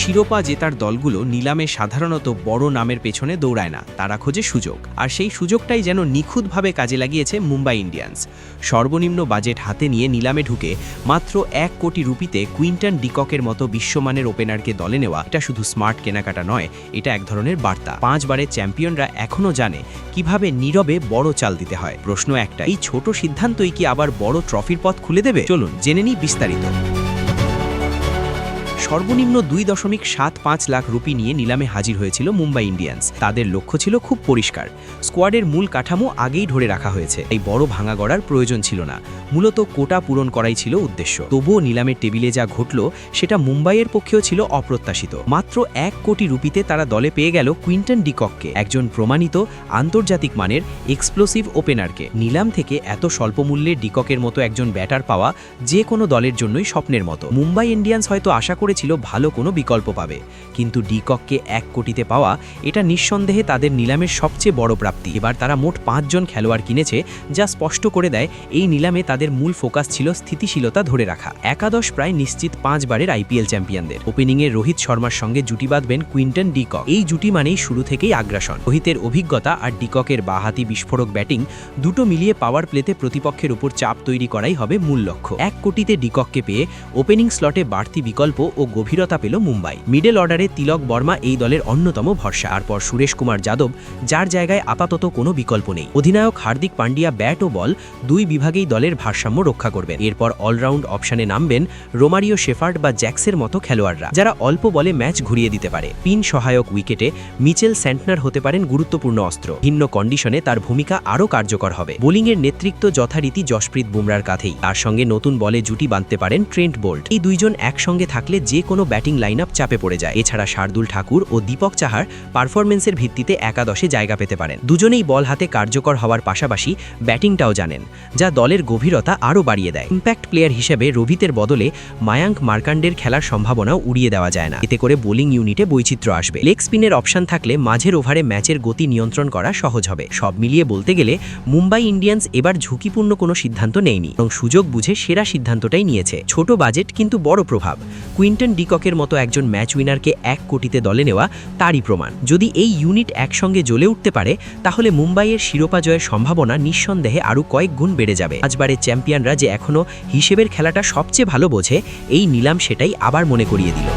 শিরোপা জেতার দলগুলো নিলামে সাধারণত বড় নামের পেছনে দৌড়ায় না, তারা খোঁজে সুযোগ। আর সেই সুযোগটাই যেন নিখুঁতভাবে কাজে লাগিয়েছে মুম্বাই ইন্ডিয়ান্স। সর্বনিম্ন বাজেট হাতে নিয়ে নিলামে ঢুকে মাত্র এক কোটি রুপিতে কুইন্টন ডিককের মতো বিশ্বমানের ওপেনারকে দলে নেওয়া, এটা শুধু স্মার্ট কেনাকাটা নয়, এটা এক ধরনের বার্তা। পাঁচবারের চ্যাম্পিয়নরা এখনও জানে কীভাবে নীরবে বড় চাল দিতে হয়। প্রশ্ন একটা এই ছোট সিদ্ধান্তই কি আবার বড় ট্রফির পথ খুলে দেবে? চলুন জেনে নিই বিস্তারিত। সর্বনিম্ন দুই দশমিক সাত পাঁচ লাখ রুপি নিয়ে নিলামে হাজির হয়েছিল মুম্বাই ইন্ডিয়ান্স। তাদের লক্ষ্য ছিল খুব পরিষ্কার। স্কোয়াডের মূল কাঠামো আগেই ধরে রাখা হয়েছে। এই বড় ভাঙা গড়ার প্রয়োজন ছিল না। মূলত কোটা পূরণ করাই ছিল উদ্দেশ্য। তবুও নিলামের টেবিলে যা ঘটল, সেটা মুম্বাইয়ের পক্ষেও ছিল অপ্রত্যাশিত। মাত্র এক কোটি রুপিতে তারা দলে পেয়ে গেল কুইন্টন ডিকককে, একজন প্রমাণিত আন্তর্জাতিক মানের এক্সপ্লোসিভ ওপেনারকে। নিলাম থেকে এত স্বল্প মূল্যে ডিককের মতো একজন ব্যাটার পাওয়া যে কোনো দলের জন্যই স্বপ্নের মতো। মুম্বাই ইন্ডিয়ান্স হয়তো আশা করেছিল ভালো কোনো বিকল্প পাবে। কিন্তু ডিকককে এক কোটিতে পাওয়া, এটা নিঃসন্দেহে তাদের নিলামের সবচেয়ে বড় প্রাপ্তি। এবার তারা মোট পাঁচজন খেলোয়াড় কিনেছে, যা স্পষ্ট করে দেয়, এই নিলামে তাদের মূল ফোকাস ছিল স্থিতিশীলতা ধরে রাখা। একাদশ প্রায় নিশ্চিত পাঁচবারের আইপিএল চ্যাম্পিয়নদের। ওপেনিংয়ে রোহিত শর্মার সঙ্গে জুটি বাঁধবেন কুইন্টন ডিকক। এই জুটি মানেই শুরু থেকেই আগ্রাসন। রোহিতের অভিজ্ঞতা আর ডিককের বাহাতি বিস্ফোরক ব্যাটিং দুটো মিলিয়ে পাওয়ার প্লেতে প্রতিপক্ষের উপর চাপ তৈরি করাই হবে মূল লক্ষ্য। এক কোটিতে ডিকককে পেয়ে ওপেনিং স্লটে বাড়তি বিকল্প ও গভীরতা পেল মুম্বাই। মিডল অর্ডারে তিলক বর্মা এই দলের অন্যতম ভরসা। আর পর সুরেশ কুমার যাদব, যার জায়গায় আপাতত কোনো বিকল্প নেই। অধিনায়ক হার্দিক পান্ডিয়া ব্যাট ও বল দুই বিভাগেই দলের ভারসাম্য রক্ষা করবেন। এরপর অলরাউন্ড অপশানে নামবেন রোমারিও শেফার্ড বা জ্যাক্সের মতো খেলোয়াড়রা, যারা অল্প বলে ম্যাচ ঘুরিয়ে দিতে পারে। পিন সহায়ক উইকেটে মিচেল স্যান্টনার হতে পারেন গুরুত্বপূর্ণ অস্ত্র। ভিন্ন কন্ডিশনে তার ভূমিকা আরও কার্যকর হবে। বোলিংয়ের নেতৃত্ব যথারীতি জশপ্রীত বুমরার কাঁধেই। তার সঙ্গে নতুন বলে জুটি বাঁধতে পারেন ট্রেন্ট বোল্ট। এই দুইজন একসঙ্গে থাকলে যে কোনো ব্যাটিং লাইন আপ চাপে পড়ে যায়। এছাড়া শার্দুল ঠাকুর ও দীপক চাহার পারফরমেন্সের ভিত্তিতে একাদশে জায়গা পেতে পারেন। দুজনেই বল হাতে কার্যকর হওয়ার পাশাপাশি ব্যাটিংটাও জানেন, যা দলের গভীরতা আরও বাড়িয়ে দেয়। ইম্প্যাক্ট প্লেয়ার হিসেবে রোহিতের বদলে মায়াঙ্ক মার্কান্ডের খেলার সম্ভাবনাও উড়িয়ে দেওয়া যায় না। এতে করে বোলিং ইউনিটে বৈচিত্র্য আসবে। লেগ স্পিনের অপশন থাকলে মাঝের ওভারে ম্যাচের গতি নিয়ন্ত্রণ করা সহজ হবে। সব মিলিয়ে বলতে গেলে, মুম্বাই ইন্ডিয়ান্স এবার ঝুঁকিপূর্ণ কোনো সিদ্ধান্ত নেয়নি, এবং সুযোগ বুঝে সেরা সিদ্ধান্তটাই নিয়েছে। ছোট বাজেট কিন্তু বড় প্রভাব। কুইন্টন ডিককের মতো একজন ম্যাচ উইনারকে এক কোটিতে দলে নেওয়া তারই প্রমাণ। যদি এই ইউনিট একসঙ্গে জ্বলে উঠতে পারে, তাহলে মুম্বাইয়ের শিরোপা জয়ের সম্ভাবনা নিঃসন্দেহে আরও কয়েক গুণ বেড়ে যাবে। আজবারের চ্যাম্পিয়নরা যে এখনও হিসেবের খেলাটা সবচেয়ে ভালো বোঝে, এই নিলাম সেটাই আবার মনে করিয়ে দিল।